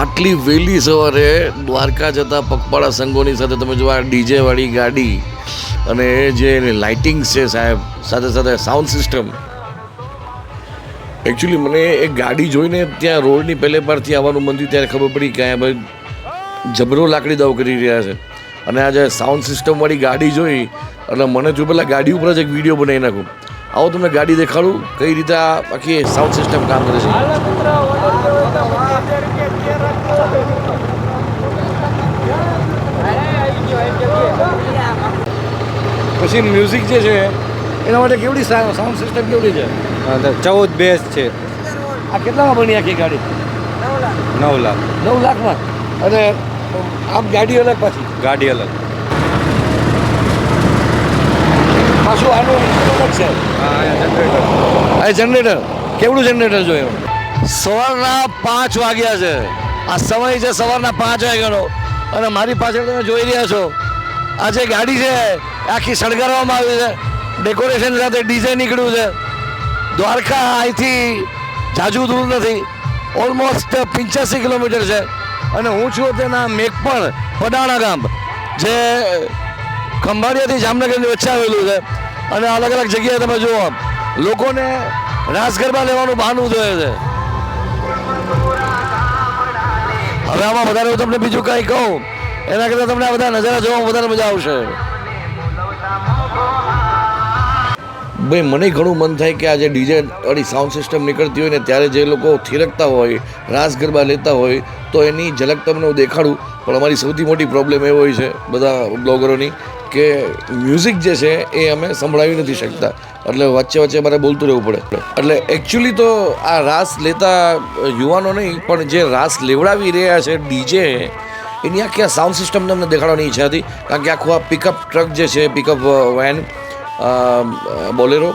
આટલી વહેલી સવારે દ્વારકા જતા પગપાળા સંઘોની સાથે તમે જો આ ડીજેવાળી ગાડી અને જે લાઇટિંગ છે સાહેબ, સાથે સાથે સાઉન્ડ સિસ્ટમ એકચ્યુઅલી મને એ ગાડી જોઈને ત્યાં રોડની પહેલે પારથી આવવાનું થયું, ત્યારે ખબર પડી કે ભાઈ જબરો લાકડી દાવ કરી રહ્યા છે. અને આ જે સાઉન્ડ સિસ્ટમવાળી ગાડી જોઈ અને મને જો પહેલાં ગાડી ઉપર જ એક વીડિયો બનાવી નાખું. આવો તમને ગાડી દેખાડું, કઈ રીતે આ આખી સાઉન્ડ સિસ્ટમ કામ કરે છે. પછી મ્યુઝિક જે છે એના માટે કેવડી સાઉન્ડ સિસ્ટમ કેવડી છે? ચૌદ બેસ છે. આ કેટલામાં બની આખી ગાડી? નવ લાખ. નવ લાખમાં? અને આમ ગાડી અલગ પાછી? ગાડી અલગ. પાછું આનું અલગ છે. આ જનરેટર કેવડું જનરેટર જોયું સવારના પાંચ વાગ્યા છે. આ સમય છે સવારના પાંચ વાગ્યાનો. અને મારી પાછળ તમે જોઈ રહ્યા છો, આ જે ગાડી છે, આખી શણગારવામાં આવી છે. ડેકોરેશન સાથે ડીઝે નીકળ્યું છે. દ્વારકા અહીંથી જાજુ દૂર નથી. ઓલમોસ્ટ પંચ્યાસી કિલોમીટર છે. અને હું છું તેના મેઘપણ પડાણા ગામ, જે ખંભાળિયાથી જામનગરની વચ્ચે આવેલું છે. અને અલગ અલગ જગ્યાએ તમે જુઓ, લોકોને રાસ ગરબા લેવાનું બહાનું જોઈએ છે. હવે આમાં વધારે હું તમને બીજું કાંઈ કહું. એના કરતાં તમને આ બધા નજારા જોવામાં વધારે મજા આવશે. ભાઈ, મને ઘણું મન થાય કે આજે ડીજે વાળી સાઉન્ડ સિસ્ટમ નીકળતી હોય ને ત્યારે જે લોકો થિરકતા હોય, રાસ ગરબા લેતા હોય, તો એની ઝલક તમને હું દેખાડું. પણ અમારી સૌથી મોટી પ્રોબ્લેમ એ હોય છે બધા બ્લોગરોની કે મ્યુઝિક જે છે એ અમે સંભળાવી નથી શકતા. એટલે વચ્ચે વચ્ચે મારે બોલતું રહેવું પડે. એટલે એકચ્યુઅલી તો આ રાસ લેતા યુવાનો નહીં પણ જે રાસ લેવડાવી રહ્યા છે ડીજે એની આખી આ સાઉન્ડ સિસ્ટમ તમને દેખાડવાની ઈચ્છા હતી? કારણ કે આખું આ પિકઅપ ટ્રક જે છે પિકઅપ વેન બોલેરો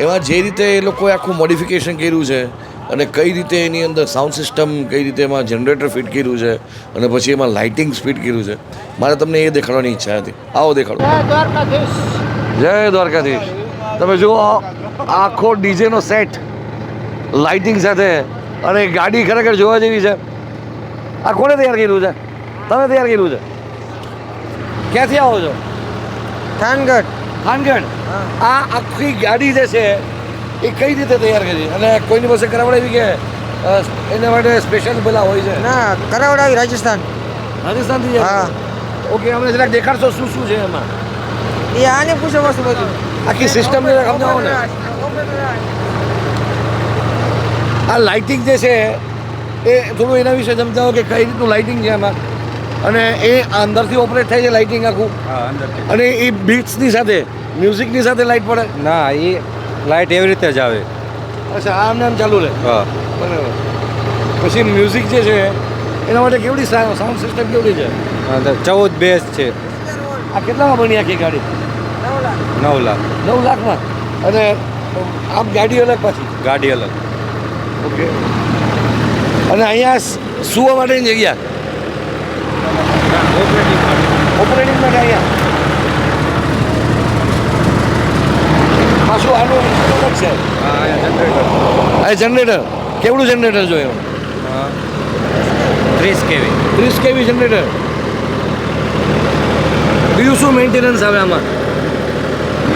એમાં જે રીતે એ લોકોએ આખું મોડિફિકેશન કર્યું છે અને કઈ રીતે એની અંદર સાઉન્ડ સિસ્ટમ કઈ રીતે એમાં જનરેટર ફિટ કર્યું છે અને પછી એમાં લાઇટિંગ્સ ફિટ કર્યું છે મારે તમને એ દેખાડવાની ઈચ્છા હતી. આવો દેખાડો. જય દ્વારકાધીશ. તમે જુઓ આખો ડીજેનો સેટ લાઇટિંગ સાથે અને ગાડી ખરેખર જોવા જેવી છે. આ કોને તૈયાર કર્યું છે? તમે તૈયાર કર્યું છે? ક્યાંથી આવો છો? થાનગઢ. થાનગઢ? આ આખી ગાડી જે છે એ કઈ રીતે તૈયાર કરી? અને કોઈની પાસે કરાવડાવી કે એના માટે સ્પેશિયલ પેલા હોય છે? ના કરાવડાવી રાજસ્થાન. રાજસ્થાનથી હા. ઓકે અમને જરાક દેખાડશો શું શું છે એમાં? એ આને પૂછો વસ્તુ બધું. આખી સિસ્ટમ સમજાવો ને. આ લાઇટિંગ જે છે એ થોડું એના વિશે સમજાવો કે કઈ રીતનું લાઇટિંગ છે એમાં અને એ અંદરથી ઓપરેટ થાય છે લાઇટિંગ આખું? અને એ બીટ્સની સાથે મ્યુઝિકની સાથે લાઇટ પડે? ના એ લાઇટ એવી રીતે જ આવે. અચ્છા આમ ને આમ ચાલુ રહે હા. બરાબર. પછી મ્યુઝિક જે છે એના માટે કેવડી સાઉન્ડ સિસ્ટમ કેવડી છે? ચૌદ બેસ છે. આ કેટલામાં બની આખી ગાડી? નવ લાખ. નવ લાખમાં? અને આમ ગાડી અલગ પાછી? ગાડી અલગ. ઓકે. અને અહીંયા સુવા માટેની જગ્યા? ઓપરેટિંગ માટે અહીંયા? પાછું આનું instrument છે? આ જનરેટર કેવડું જનરેટર હા. ત્રીસ કેવી. ત્રીસ કેવી જનરેટર બીજું શું મેન્ટેનન્સ આવે આમાં?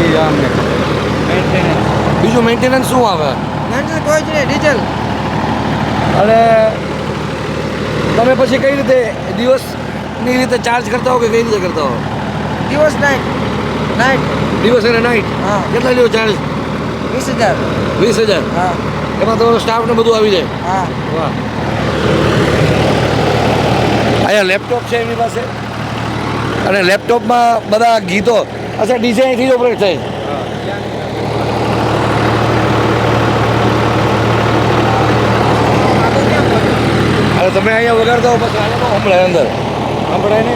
એ અમને. મેન્ટેનન્સ બીજું મેન્ટેનન્સ શું આવે? મેન્ટેનન્સ કોઈ જ નહીં ડીઝલ અને તમે પછી કઈ રીતે દિવસની રીતે ચાર્જ કરતા હો કે કઈ રીતે કરતા હો? દિવસ નાઇટ નાઇટ દિવસ અને નાઇટ હા. કેટલા લ્યો ચાર્જ વીસ હજાર. વીસ હજાર? હા. એમાં તમારો સ્ટાફ ને બધું આવી જાય? હા. વાહ. અહીંયા લેપટોપ છે એની પાસે. અને લેપટોપમાં બધા ગીતો અચ્છા ડીજે અહીંથી જ ઓપરેટ થાય? અરે તમે અહીંયા વગાડતા હો અહીંયા અંદર. સંભળાય ને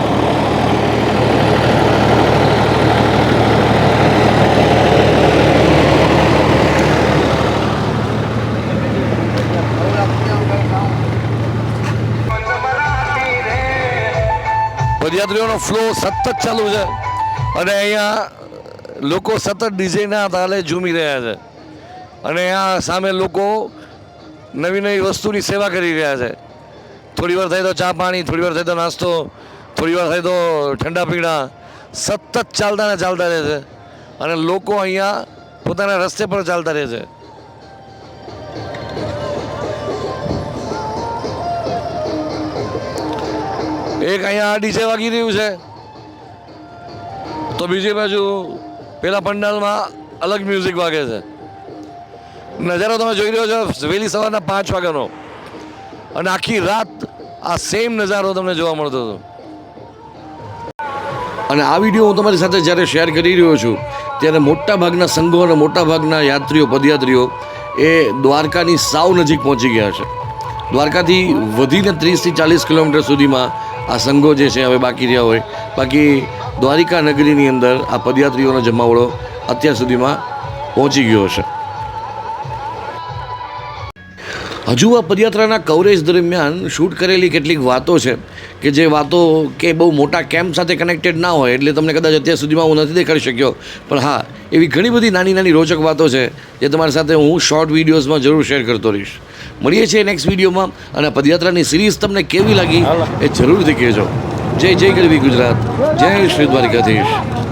પદયાત્રીઓનો ફ્લો સતત ચાલુ છે. અને અહીંયા લોકો સતત ડીજેના તાલે ઝૂમી રહ્યા છે. અને આ સામે લોકો નવી નવી વસ્તુની સેવા કરી રહ્યા છે. થોડી વાર થાય તો ચા પાણી, થોડી વાર થાય તો નાસ્તો, થોડી વાર થાય તો ઠંડા પીણા, સતત ચાલતા ને ચાલતા રહે છે. અને લોકો અહીંયા પોતાના રસ્તે પર ચાલતા રહે છે. એક અહીંયા ડીજે વાગી રહ્યું છે. તો બીજી બાજુ પેલા પંડાલમાં અલગ મ્યુઝિક વાગે છે. નજારો તમે જોઈ રહ્યો છો, વહેલી સવારના પાંચ વાગ્યાનો. અને આખી રાત આ સેમ નજારો તમને જોવા મળતો હતો. અને આ વીડિયો હું તમારી સાથે જ્યારે શેર કરી રહ્યો છું, ત્યારે મોટા ભાગના સંઘો અને મોટા ભાગના યાત્રીઓ, પદયાત્રીઓ એ દ્વારકાની સાવ નજીક પહોંચી ગયા છે. દ્વારકાથી વધીને ત્રીસથી ચાલીસ કિલોમીટર સુધીમાં આ સંઘો જે છે હવે બાકી રહ્યા હોય. બાકી દ્વારિકા નગરીની અંદર આ પદયાત્રીઓનો જમાવડો અત્યાર સુધીમાં પહોંચી ગયો છે. હજુ આ પદયાત્રાના કવરેજ દરમિયાન શૂટ કરેલી કેટલીક વાતો છે કે જે વાતો કે બહુ મોટા કેમ્પ સાથે કનેક્ટેડ ના હોય એટલે તમને કદાચ અત્યાર સુધીમાં હું નથી દેખાડી શક્યો. પણ હા, એવી ઘણી બધી નાની નાની રોચક વાતો છે જે તમારી સાથે હું શોર્ટ વિડીયોઝમાં જરૂર શેર કરતો રહીશ. મળીએ છીએ નેક્સ્ટ વિડીયોમાં અને પદયાત્રાની સિરીઝ તમને કેવી લાગી એ જરૂરથી કહેજો. જય જય ગરવી ગુજરાત. જય શ્રી દ્વારિકાધીશ.